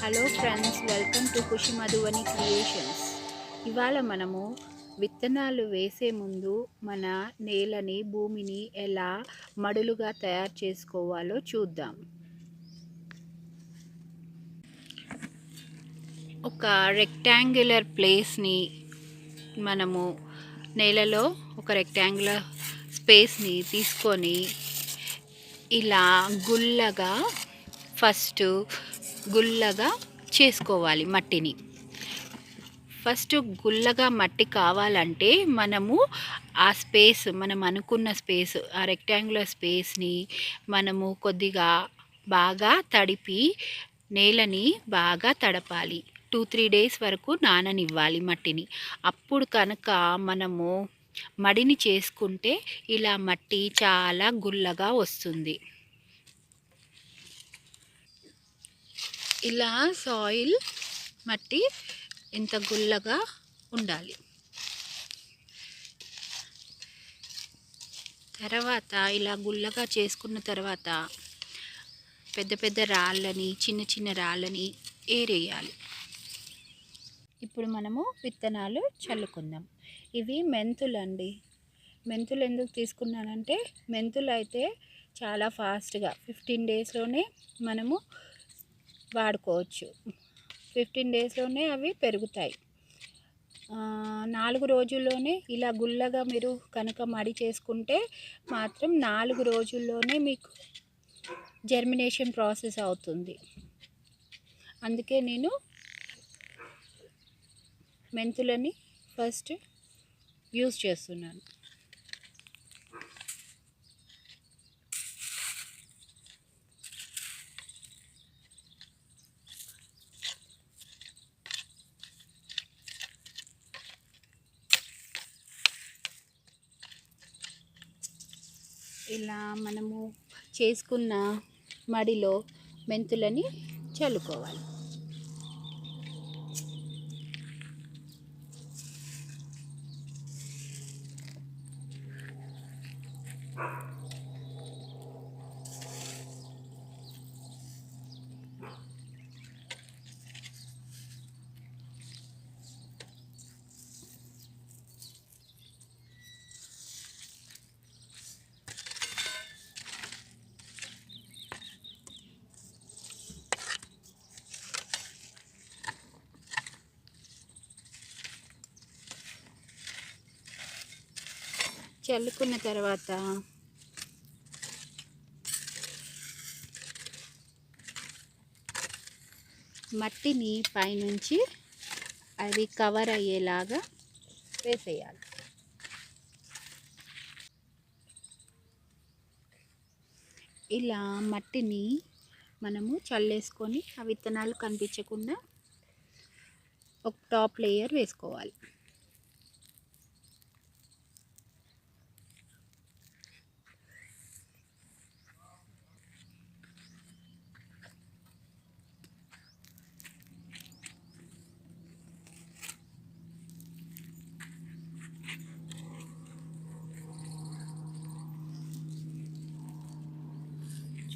Hello friends welcome to Khushi Madhuvani creations ఇవాళ మనము విత్తనాలు వేసే ముందు మన నేలని భూమిని ఎలా మడులుగా తయారు చేసుకోవాలో చూద్దాం. ఒక రెక్టాంగులర్ ప్లేస్ని మనము నేలలో ఒక రెక్టాంగులర్ స్పేస్ని తీసుకొని ఇలా గుల్లగా ఫస్ట్ గుల్లగా చేసుకోవాలి మట్టిని. ఫస్ట్ గుల్లగా మట్టి కావాలంటే మనము ఆ స్పేస్ మనం అనుకున్న స్పేస్ ఆ రెక్టాంగులర్ స్పేస్ని మనము కొద్దిగా బాగా తడిపి నేలని బాగా తడపాలి. టూ త్రీ డేస్ వరకు నాననివ్వాలి మట్టిని. అప్పుడు కనుక మనము మడిని చేసుకుంటే ఇలా మట్టి చాలా గుల్లగా వస్తుంది. ఇలా సాయిల్ మట్టి ఇంత గుల్లగా ఉండాలి? తర్వాత ఇలా గుల్లగా చేసుకున్న తర్వాత పెద్ద పెద్ద రాళ్ళని చిన్న చిన్న రాళ్ళని ఏరేయాలి. ఇప్పుడు మనము విత్తనాలు చల్లుకుందాం. ఇవి మెంతులు అండి మెంతులు ఎందుకు తీసుకున్నానంటే మెంతులు అయితే చాలా ఫాస్ట్గా ఫిఫ్టీన్ డేస్లోనే మనము వాడుకోవచ్చు. ఫిఫ్టీన్ డేస్లోనే అవి పెరుగుతాయి. నాలుగు రోజుల్లోనే ఇలా గుల్లగా మీరు కనుక మడి చేసుకుంటే మాత్రం నాలుగు రోజుల్లోనే మీకు జర్మినేషన్ ప్రాసెస్ అవుతుంది. అందుకే నేను మెంతులని ఫస్ట్ యూస్ చేస్తున్నాను. ఇలా మనము చేసుకున్న మడిలో మెంతులని చల్లుకోవాలి. చల్లుకున్న తర్వాత మట్టిని పైనుంచి అది కవర్ అయ్యేలాగా వేసేయాలి. ఇలా మట్టిని మనము చల్లేసుకొని ఆ విత్తనాలు కనిపించకుండా ఒక టాప్ లేయర్ వేసుకోవాలి.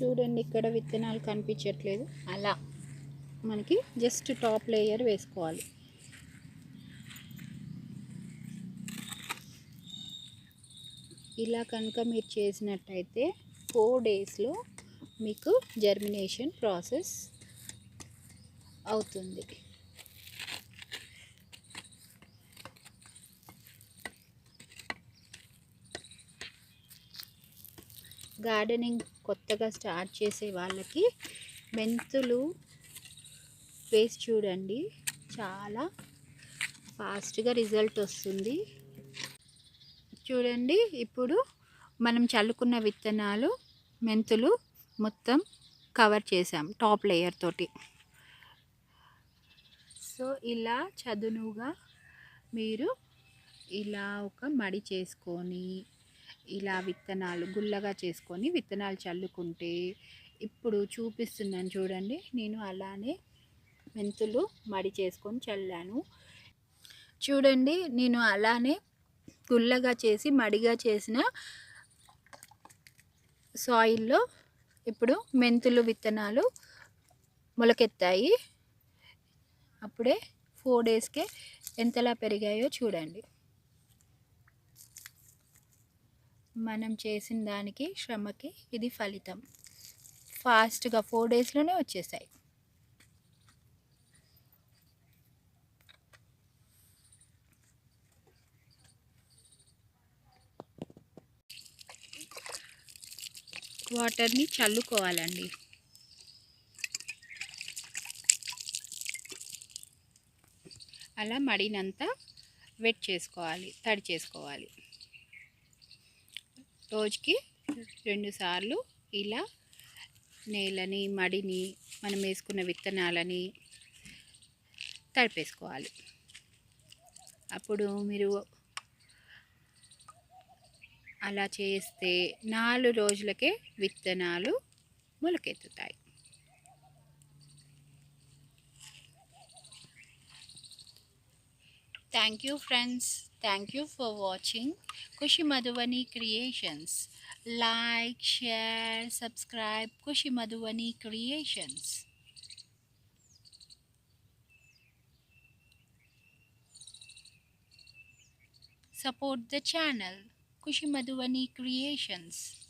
చూడండి ఇక్కడ విత్తనాలు కనిపించట్లేదు. అలా మనకి జస్ట్ టాప్ లేయర్ వేసుకోవాలి. ఇలా కనుక మీరు చేసినట్టయితే ఫోర్ డేస్లో మీకు జర్మినేషన్ ప్రాసెస్ అవుతుంది. గార్డెనింగ్ కొత్తగా స్టార్ట్ చేసే వాళ్ళకి మెంతులు వేసి చూడండి. చాలా ఫాస్ట్గా రిజల్ట్ వస్తుంది. చూడండి ఇప్పుడు మనం చల్లుకున్న విత్తనాలు మెంతులు మొత్తం కవర్ చేసాం టాప్ లేయర్ తోటి. సో ఇలా చదునుగా మీరు ఇలా ఒక మడి చేసుకొని ఇలా విత్తనాలు గుల్లగా చేసుకొని విత్తనాలు చల్లుకుంటే ఇప్పుడు చూపిస్తున్నాను చూడండి. నేను అలానే మెంతులు మడి చేసుకొని చల్లాను. చూడండి నేను అలానే గుల్లగా చేసి మడిగా చేసిన సాయిల్లో ఇప్పుడు మెంతులు విత్తనాలు మొలకెత్తాయి. అప్పుడే ఫోర్ డేస్కే ఎంతలా పెరిగాయో చూడండి. మనం చేసిన దానికి శ్రమకి ఇది ఫలితం. ఫాస్ట్గా ఫోర్ డేస్లోనే వచ్చేసాయి. వాటర్ని చల్లుకోవాలండి. అలా మడినంతా వెట్ చేసుకోవాలి తడి చేసుకోవాలి. రోజుకి రెండుసార్లు ఇలా నేలని మడిని మనం వేసుకున్న విత్తనాలని తడిపేసుకోవాలి. అప్పుడు మీరు అలా చేస్తే నాలుగు రోజులకే విత్తనాలు మొలకెత్తుతాయి. Thank you friends. Thank you for watching Kushi Madhuvani Creations. Like, share, subscribe Kushi Madhuvani Creations. Support the channel Kushi Madhuvani Creations.